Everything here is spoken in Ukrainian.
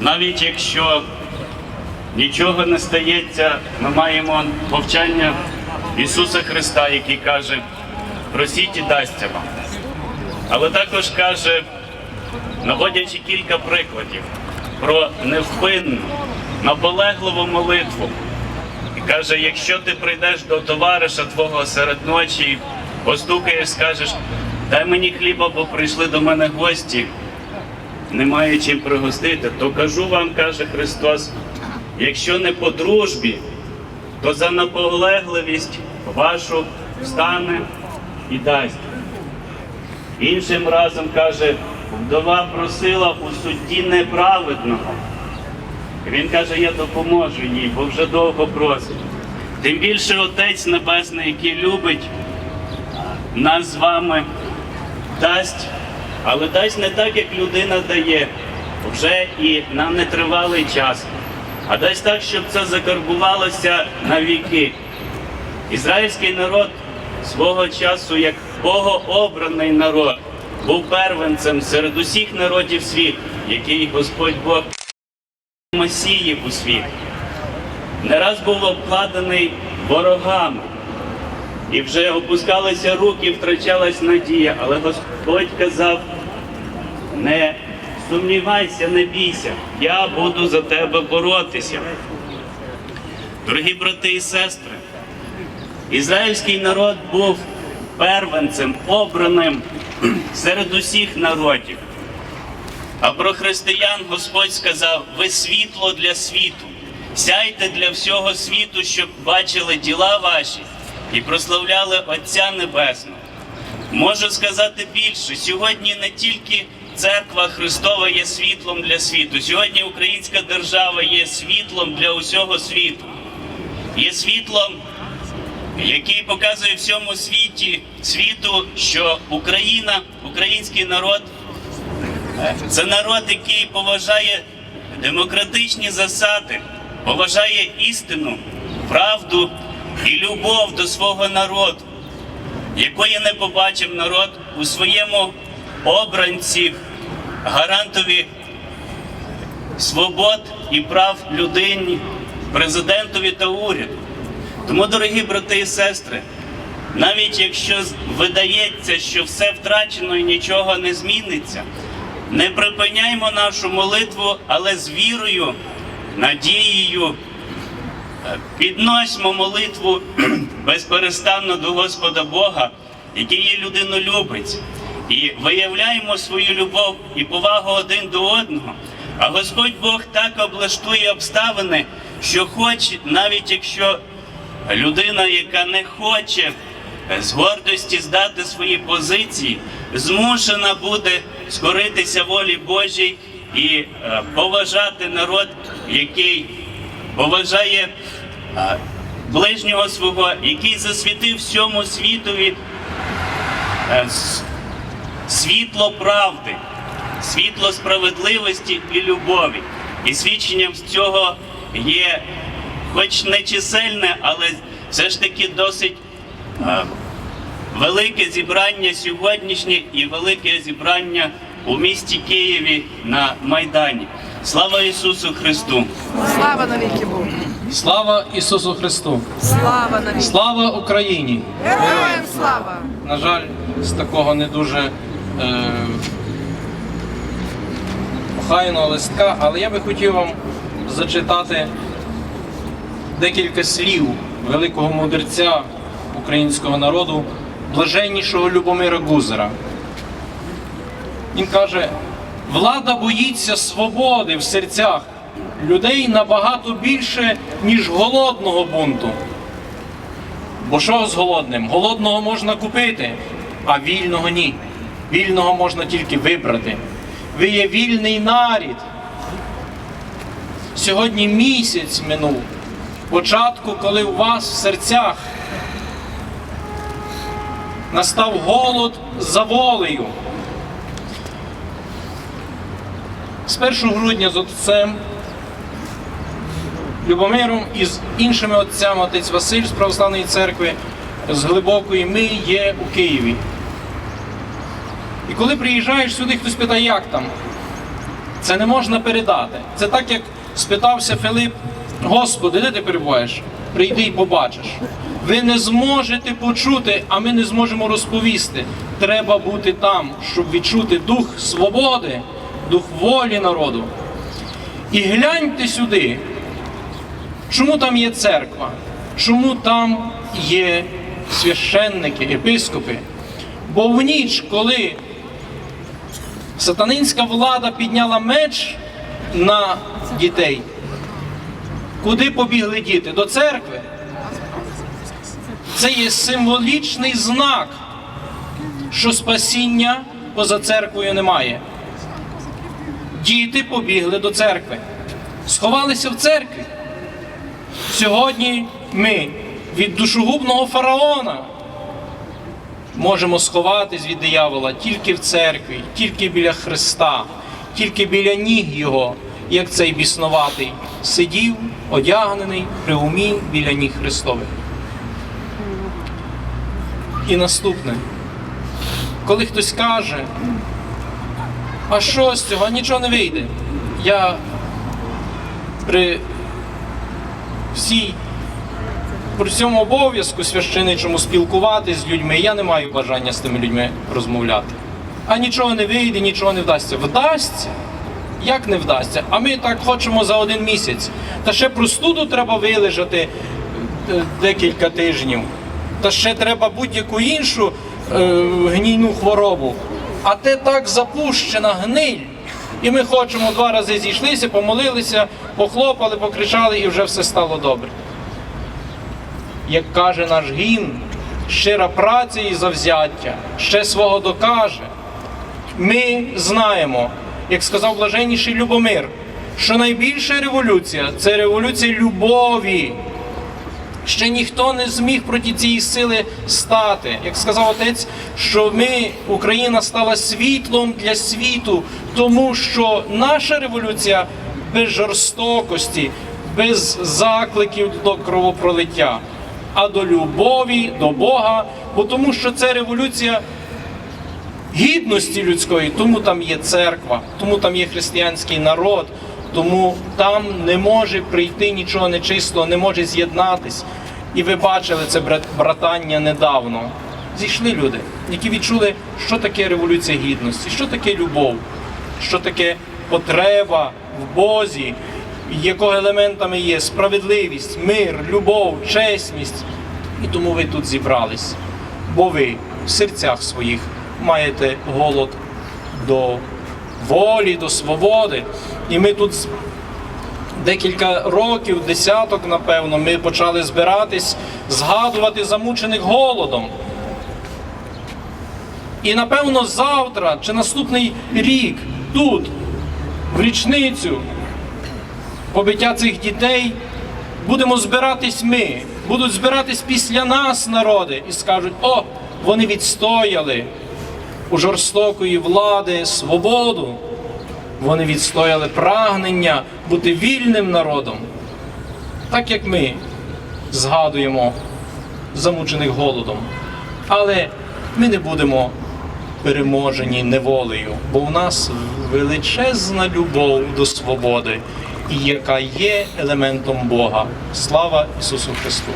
навіть якщо нічого не стається, ми маємо повчання Ісуса Христа, який каже, просіть і дасться вам. Але також каже, наводячи кілька прикладів про невпинну, наполегливу молитву. І каже, якщо ти прийдеш до товариша твого серед ночі, постукаєш, скажеш, дай мені хліба, бо прийшли до мене гості, немає чим пригостити, то кажу вам, каже Христос, якщо не по дружбі, то за наполегливість вашу встане і дасть. Іншим разом каже, вдова просила у судді неправедного. Він каже, я допоможу їй, бо вже довго просить. Тим більше Отець Небесний, який любить нас з вами, дасть, але дасть не так, як людина дає, вже і на нетривалий час, а дасть так, щоб це закарбувалося на віки. Ізраїльський народ свого часу, як богообраний народ, був первенцем серед усіх народів світу, який Господь Бог Месії у світ. Не раз був обкладений ворогами, і вже опускалися руки, втрачалась надія, але Господь казав, не сумнівайся, не бійся, я буду за тебе боротися. Дорогі брати і сестри, ізраїльський народ був первенцем, обраним серед усіх народів. А про християн Господь сказав: ви світло для світу, сяйте для всього світу, щоб бачили діла ваші і прославляли Отця Небесного. Можу сказати більше, сьогодні не тільки церква Христова є світлом для світу, сьогодні українська держава є світлом для усього світу. Є світлом, який показує всьому світі світу, що Україна, український народ це народ, який поважає демократичні засади, поважає істину, правду і любов до свого народу, якої не побачив народ у своєму обранці, гарантові свобод і прав людині, президентові та уряду. Тому, дорогі брати і сестри, навіть якщо видається, що все втрачено і нічого не зміниться, не припиняймо нашу молитву, але з вірою, надією підносьмо молитву безперестанно до Господа Бога, який є людинолюбець, і виявляємо свою любов і повагу один до одного. А Господь Бог так облаштує обставини, що хоче, навіть якщо людина, яка не хоче з гордості здати свої позиції, змушена буде скоритися волі Божій і е, поважати народ, який поважає ближнього свого, який засвітив всьому світові е, світло правди, світло справедливості і любові. І свідченням цього є, хоч не чисельне, але все ж таки досить е, велике зібрання сьогоднішнє і велике зібрання у місті Києві на Майдані. Слава Ісусу Христу! Слава навіки Богу! Слава Ісусу Христу! Слава навіки! Слава Україні! Героям слава! На жаль, з такого не дуже е, охайного листка, але я би хотів вам зачитати декілька слів великого мудреця українського народу, блаженнішого Любомира Гузера. Він каже: влада боїться свободи в серцях людей набагато більше, ніж голодного бунту. Бо що з голодним? Голодного можна купити, а вільного ні. Вільного можна тільки вибрати. Ви є вільний нарід. Сьогодні місяць минув. Початку, коли у вас в серцях настав голод за волею. З 1 грудня з отцем Любомиром і з іншими отцями, отець Василь з Православної церкви, з глибокої ми є у Києві. І коли приїжджаєш сюди, хтось питає, як там? Це не можна передати. Це так, як спитався Филип, Господи, де ти перебуваєш? Прийди і побачиш. Ви не зможете почути, а ми не зможемо розповісти. Треба бути там, щоб відчути дух свободи, дух волі народу. І гляньте сюди, чому там є церква, чому там є священники, епископи. Бо в ніч, коли сатанинська влада підняла меч на дітей, куди побігли діти? До церкви. Це є символічний знак, що спасіння поза церквою немає. Діти побігли до церкви, сховалися в церкві. Сьогодні ми від душогубного фараона можемо сховатись від диявола тільки в церкві, тільки біля Христа, тільки біля ніг Його, як цей біснуватий сидів, одягнений при умі біля ніг Христових. І наступне, коли хтось каже, а що з цього, нічого не вийде. Я при всій при цьому обов'язку священичому спілкуватися з людьми, я не маю бажання з тими людьми розмовляти. А нічого не вийде, нічого не вдасться. Вдасться? Як не вдасться? А ми так хочемо за один місяць. Та ще простуду треба вилежати е, декілька тижнів. Та ще треба будь-яку іншу е, гнійну хворобу. А те так запущена гниль. І ми хочемо два рази зійшлися, помолилися, похлопали, покричали, і вже все стало добре як каже наш гімн, щира праця і завзяття ще свого докаже. Ми знаємо, як сказав блаженніший Любомир, що найбільша революція це революція любові. Ще ніхто не зміг проти цієї сили стати. Як сказав отець, що ми, Україна, стала світлом для світу, тому що наша революція без жорстокості, без закликів до кровопролиття, а до любові, до Бога, бо тому що це революція гідності людської, тому там є церква, тому там є християнський народ, тому там не може прийти нічого нечистого, не може з'єднатись. І ви бачили це братання недавно. Зійшли люди, які відчули, що таке революція гідності, що таке любов, що таке потреба в Бозі, якого елементами є справедливість, мир, любов, чесність. І тому ви тут зібрались, бо ви в серцях своїх маєте голод до волі, до свободи. І ми тут декілька років, десяток, напевно, ми почали збиратись, згадувати замучених голодом. І напевно завтра чи наступний рік тут, в річницю побиття цих дітей, будемо збиратись ми, будуть збиратись після нас народи і скажуть: о, вони відстояли у жорстокої влади свободу, вони відстояли прагнення бути вільним народом, так як ми згадуємо замучених голодом. Але ми не будемо переможені неволею, бо в нас величезна любов до свободи, яка є елементом Бога. Слава Ісусу Христу!